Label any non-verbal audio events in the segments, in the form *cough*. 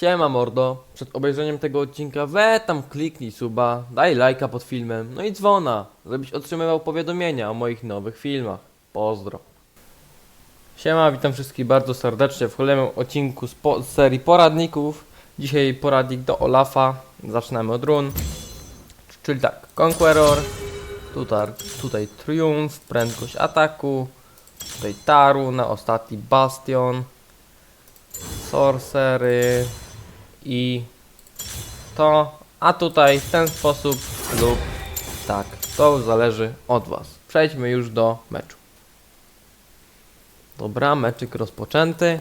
Siema mordo, przed obejrzeniem tego odcinka we tam kliknij suba, daj lajka pod filmem, no i dzwona, żebyś otrzymywał powiadomienia o moich nowych filmach. Pozdro. Siema, witam wszystkich bardzo serdecznie w kolejnym odcinku z, po- z serii poradników. Dzisiaj poradnik do Olafa, zaczynamy od run. Czyli tak, Conqueror, tutaj, tutaj Triumph, prędkość ataku, tutaj Taru, na ostatni Bastion, Sorcery i to, a tutaj w ten sposób lub tak, to zależy od Was. Przejdźmy już do meczu. Dobra, meczyk rozpoczęty.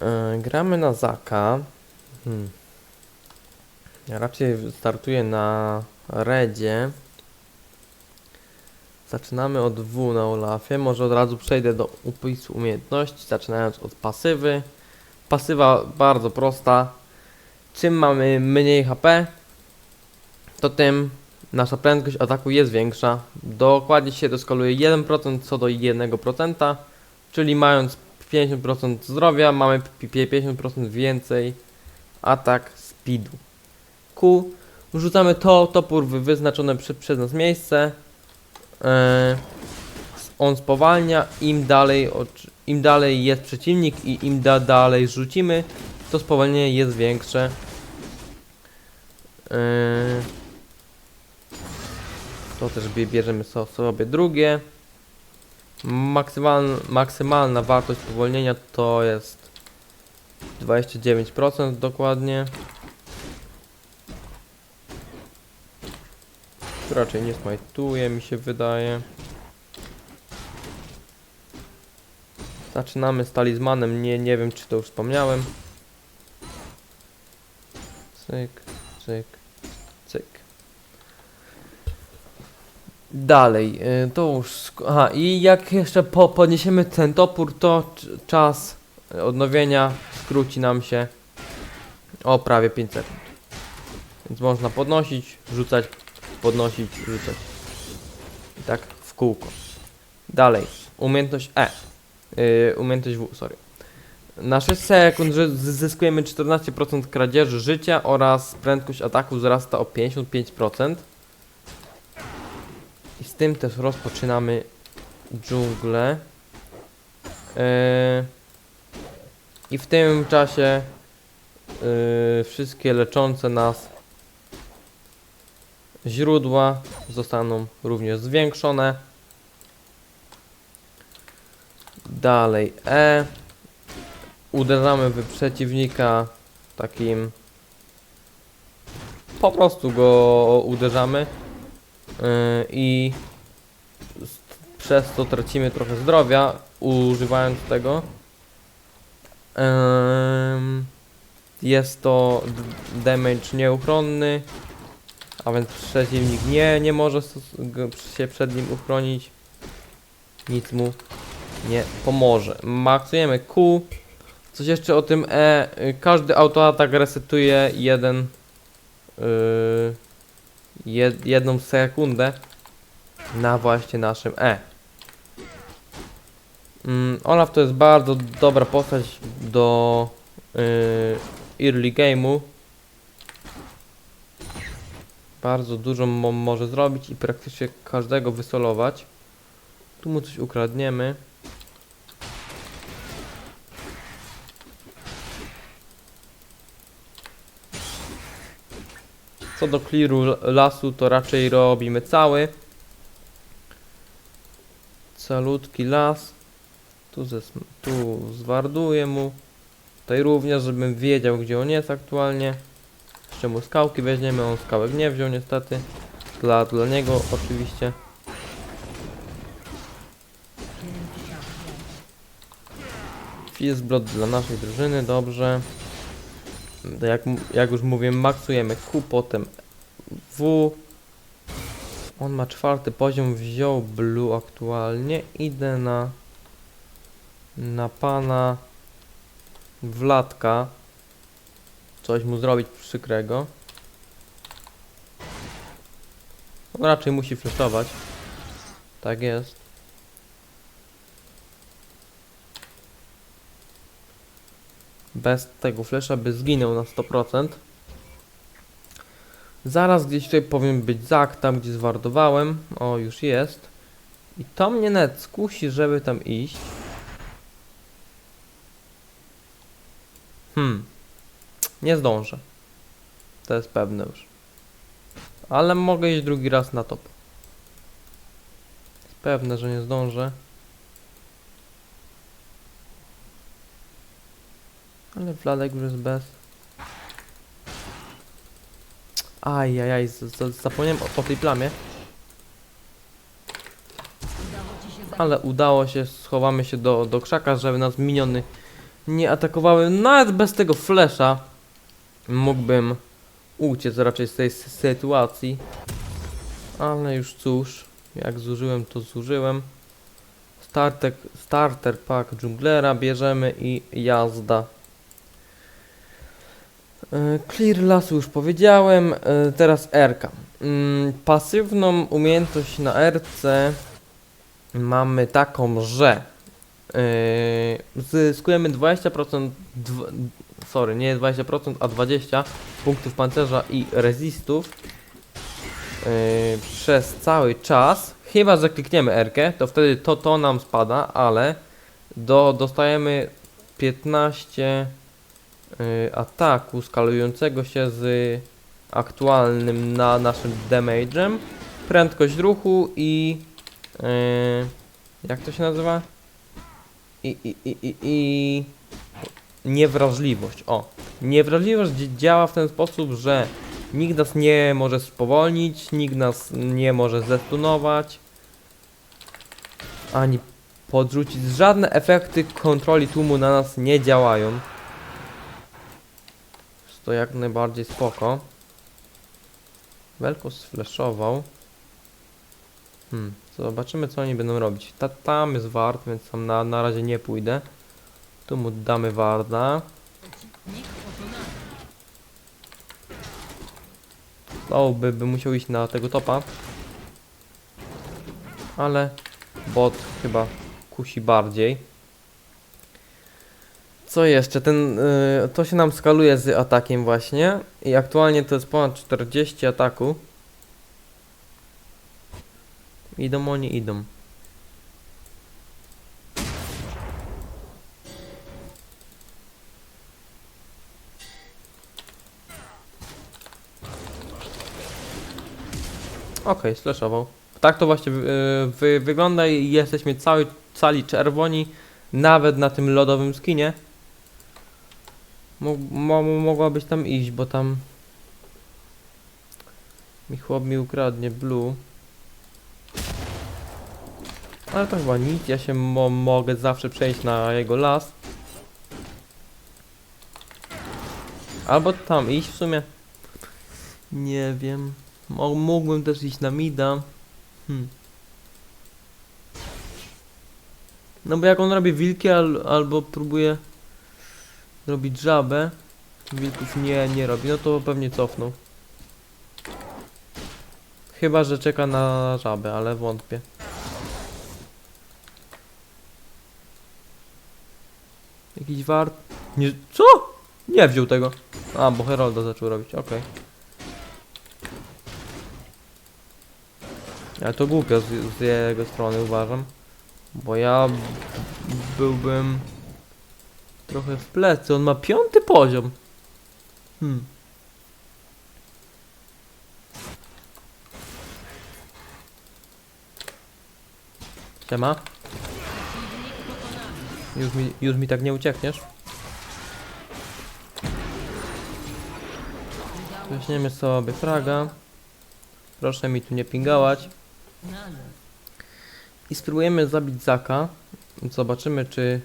Yy, gramy na Zaka. Hmm. Ja raczej startuję na Redzie. Zaczynamy od W na Olafie. Może od razu przejdę do opisu umiejętności, zaczynając od pasywy. Pasywa bardzo prosta. Czym mamy mniej HP, to tym nasza prędkość ataku jest większa. Dokładnie się doskaluje 1% co do 1%, czyli mając 50% zdrowia, mamy pi- pi- 50% więcej atak speedu. Q rzucamy to, topór w wyznaczone przy, przez nas miejsce. E, on spowalnia, im dalej, oczy- im dalej jest przeciwnik i im da, dalej rzucimy, to spowolnienie jest większe. E, to też bie- bierzemy so, sobie drugie. Maksymalna, maksymalna wartość spowolnienia to jest 29% dokładnie. Raczej nie smajtuje, mi się wydaje. Zaczynamy z talizmanem, nie, nie wiem czy to już wspomniałem. Cyk, cyk, cyk. Dalej, y, to już. Aha, i jak jeszcze po, podniesiemy ten topór, to czas odnowienia skróci nam się o prawie 5 sekund. Więc można podnosić, rzucać, podnosić, rzucać. I tak w kółko. Dalej, umiejętność E. Yy, umiejętność W, sorry. Na 6 sekund zy- zyskujemy 14% kradzieży życia oraz prędkość ataku wzrasta o 55%. I z tym też rozpoczynamy dżunglę. Yy, I w tym czasie yy, wszystkie leczące nas źródła zostaną również zwiększone. Dalej E. Uderzamy w przeciwnika takim. Po prostu go uderzamy. Yy, I przez to tracimy trochę zdrowia, używając tego. Ym, jest to damage nieuchronny, a więc przeciwnik nie, nie może się przed nim uchronić. Nic mu nie pomoże. Maksujemy Q. Coś jeszcze o tym E. Każdy autoatak resetuje jeden. Yy, jed, jedną sekundę na właśnie naszym E. Mm, Olaf to jest bardzo dobra postać do yy, early game'u. Bardzo dużo mo może zrobić i praktycznie każdego wysolować. Tu mu coś ukradniemy. Co do clearu lasu, to raczej robimy cały. Calutki las. Tu, zes tu zwarduję mu. Tutaj również, żebym wiedział, gdzie on jest aktualnie. Jeszcze mu skałki weźmiemy, on skałek nie wziął niestety. Dla, dla niego oczywiście. Fizblot dla naszej drużyny, dobrze. Jak, jak już mówię, maksujemy Q, potem W. On ma czwarty poziom, wziął blue aktualnie. Idę na na pana Wladka. Coś mu zrobić przykrego. On raczej musi flashować. Tak jest. Bez tego flesza by zginął na 100%. Zaraz gdzieś tutaj powinien być Zak, tam gdzie zwardowałem. O, już jest. I to mnie nawet skusi, żeby tam iść. Hmm. Nie zdążę. To jest pewne już. Ale mogę iść drugi raz na top. Jest pewne, że nie zdążę. Ale Wladek już jest bez. Ajajaj, zapomniałem o, o tej plamie. Ale udało się, schowamy się do, do krzaka, żeby nas miniony nie atakowały. Nawet bez tego flesza mógłbym uciec raczej z tej sytuacji. Ale już cóż, jak zużyłem to zużyłem. Startek, starter pack dżunglera bierzemy i jazda. E, Clear lasu już powiedziałem, e, teraz R. Pasywną umiejętność na RC mamy taką, że yy, zyskujemy 20%, dw, sorry, nie 20%, a 20 punktów pancerza i resistów przez cały czas. Chyba, że klikniemy R, to wtedy to, to nam spada, ale do, dostajemy 15 yy, ataku skalującego się z aktualnym na naszym damage'em, prędkość ruchu i Yy, jak to się nazywa? I, i, i, i, i niewrażliwość. O, niewrażliwość dzi- działa w ten sposób, że nikt nas nie może spowolnić, nikt nas nie może zestunować, ani podrzucić. Żadne efekty kontroli tłumu na nas nie działają. To jak najbardziej spoko. Welko sfleszował. Hmm, zobaczymy co oni będą robić. Ta, tam jest wart, więc tam na, na razie nie pójdę. Tu mu damy warda. Slow by, by musiał iść na tego topa. Ale bot chyba kusi bardziej. Co jeszcze? Ten, y, to się nam skaluje z atakiem właśnie. I aktualnie to jest ponad 40 ataku. Idą oni, idą. Okej, slashował. Tak to właśnie wy, wy, wygląda i jesteśmy cały, cali czerwoni, nawet na tym lodowym skinie. Mo, mo, mogła być tam iść, bo tam mi chłop mi ukradnie blue. Ale to chyba nic, ja się mo mogę zawsze przejść na jego las. Albo tam iść w sumie. Nie wiem. Mo mógłbym też iść na mida. Hmm. No bo jak on robi wilki al albo próbuje robić żabę, wilków nie, nie robi, no to pewnie cofnął. Chyba, że czeka na żabę, ale wątpię. Jakiś wart. Nie. Co? Nie wziął tego. A, bo Herolda zaczął robić, okej. Ale to głupio z, z jego strony uważam. Bo ja byłbym trochę w plecy. On ma piąty poziom. Hmm. Siema. Już mi, już mi tak nie uciekniesz. Weźmiemy sobie fraga. Proszę mi tu nie pingować. I spróbujemy zabić Zaka. Zobaczymy czy...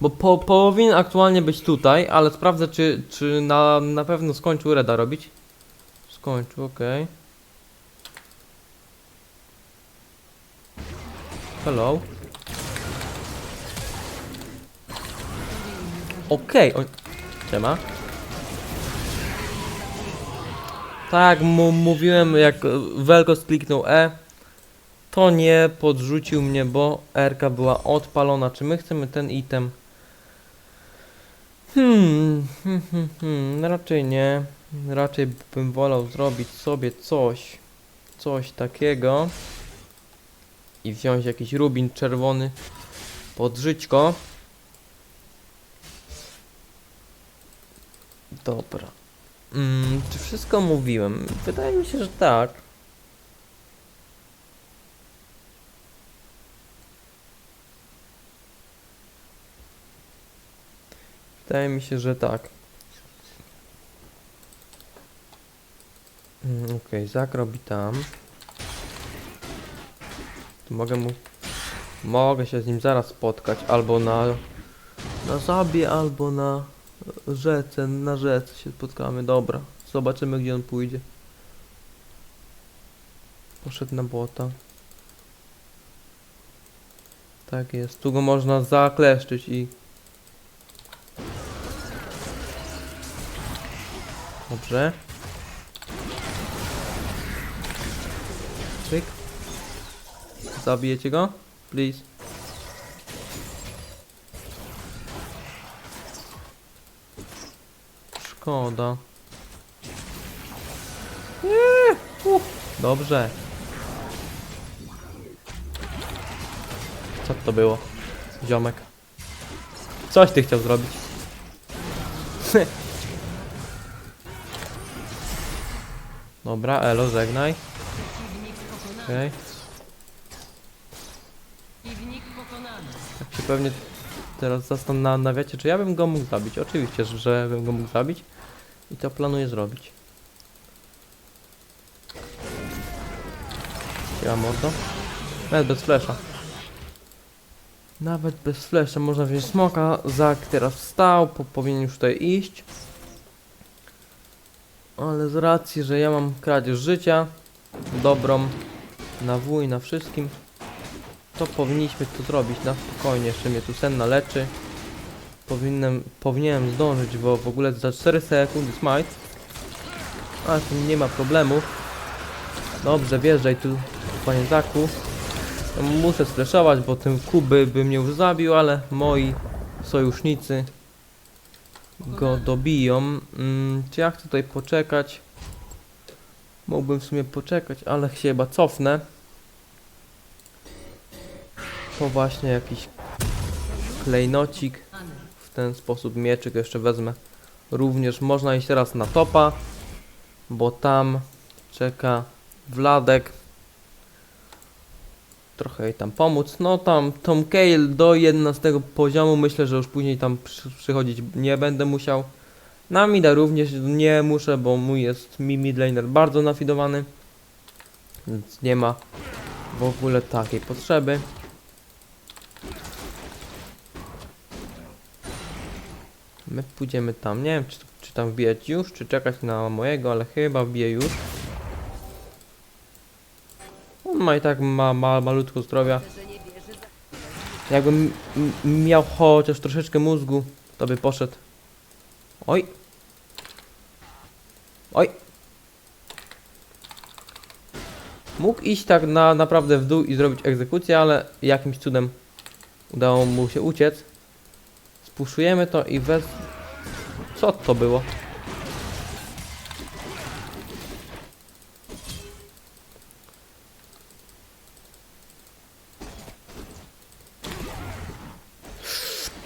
Bo po, powinien aktualnie być tutaj, ale sprawdzę czy, czy na, na pewno skończył Reda robić. Skończył, okej. Hello. Okej, on... Siema. Tak, mówiłem, jak Velkos kliknął E, to nie podrzucił mnie, bo RK była odpalona. Czy my chcemy ten item? Hmm, hmm, hmm, hmm, raczej nie. Raczej bym wolał zrobić sobie coś, coś takiego i wziąć jakiś rubin czerwony pod żyćko. Dobra. Mm, czy wszystko mówiłem? Wydaje mi się, że tak. Wydaje mi się, że tak. Mm, Okej, Zak robi tam. Mogę mu... Mogę się z nim zaraz spotkać, albo na... Na Zabie, albo na rzece, na rzece się spotkamy, dobra. Zobaczymy, gdzie on pójdzie. Poszedł na błota. Tak jest, tu go można zakleszczyć i... Dobrze. Cyk. Zabijecie go? Please. Szkoda. Nie. Uh. Dobrze. Co to było? Ziomek. Coś ty chciał zrobić. *laughs* Dobra, elo, żegnaj. Okej. Tak się pewnie teraz zastanawiacie, czy ja bym go mógł zabić. Oczywiście, że bym go mógł zabić. I to planuję zrobić. Ja mordo. Nawet bez flesza. Nawet bez flesza można wziąć smoka. Zak teraz wstał, po, powinien już tutaj iść. Ale z racji, że ja mam kradzież życia, dobrą, na W i na wszystkim, to powinniśmy to zrobić na spokojnie. Jeszcze mnie tu sen naleczy. Powinienem, powinienem zdążyć, bo w ogóle za 4 sekundy smite. A tu nie ma problemu. Dobrze, wjeżdżaj tu, panie Zaku. Muszę sfreszować, bo ten kuby by mnie już zabił, ale moi sojusznicy go dobiją. Mm, czy ja chcę tutaj poczekać? Mógłbym w sumie poczekać, ale się chyba cofnę. To właśnie jakiś klejnocik. W ten sposób mieczyk jeszcze wezmę. Również można iść teraz na topa, bo tam czeka Wladek. Trochę jej tam pomóc. No tam Tom Cale do 11 poziomu. Myślę, że już później tam przy, przychodzić nie będę musiał. Na mida również nie muszę, bo mój jest mi midlaner bardzo nafidowany. Więc nie ma w ogóle takiej potrzeby. My pójdziemy tam. Nie wiem, czy, czy tam wbijać już, czy czekać na mojego, ale chyba wbiję już. Ma i tak ma, ma malutko zdrowia. Jakbym miał chociaż troszeczkę mózgu, to by poszedł. Oj. Oj. Mógł iść tak na, naprawdę w dół i zrobić egzekucję, ale jakimś cudem udało mu się uciec. Spuszujemy to i wez... Co to było?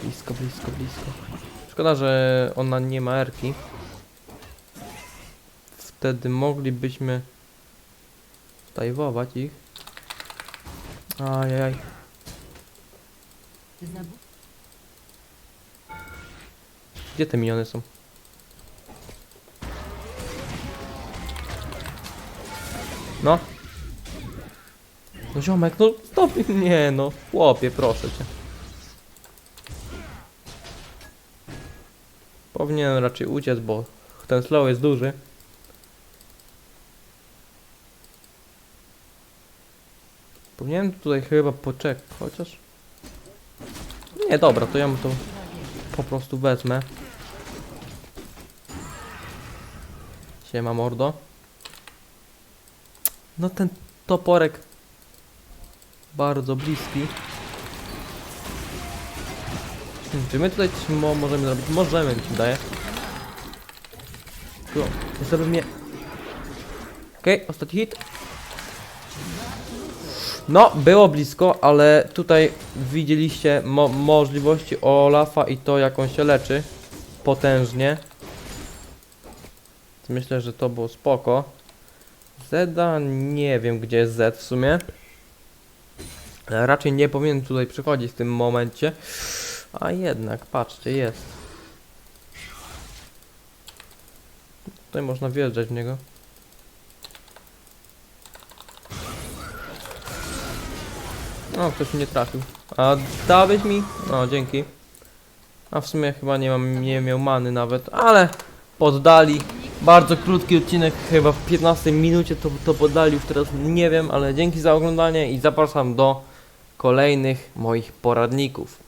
Blisko, blisko, blisko. Szkoda, że ona nie ma erki. Wtedy moglibyśmy stajwować ich. Ajajaj. Gdzie te miniony są? No. No ziomek, no stop, *laughs* nie no, chłopie, proszę cię. Powinien raczej uciec, bo ten slow jest duży. Powinienem tutaj chyba poczekać, chociaż... Nie, dobra, to ja mu to po prostu wezmę. Siema mordo. No ten toporek bardzo bliski. Czy my tutaj mo możemy zrobić? Możemy, mi się wydaje. Tu, żeby mnie... Okej, ostatni hit. No, było blisko, ale tutaj widzieliście mo możliwości Olafa i to, jak on się leczy. Potężnie. Myślę, że to było spoko. Zeda, nie wiem gdzie jest Z w sumie. Raczej nie powinien tutaj przychodzić w tym momencie. A jednak, patrzcie, jest. Tutaj można wjeżdżać w niego. O, ktoś mnie trafił. A dałeś mi? No, dzięki. A w sumie chyba nie mam, nie miał many nawet, ale poddali. Bardzo krótki odcinek, chyba w 15 minucie to, to poddali, już teraz nie wiem, ale dzięki za oglądanie i zapraszam do kolejnych moich poradników.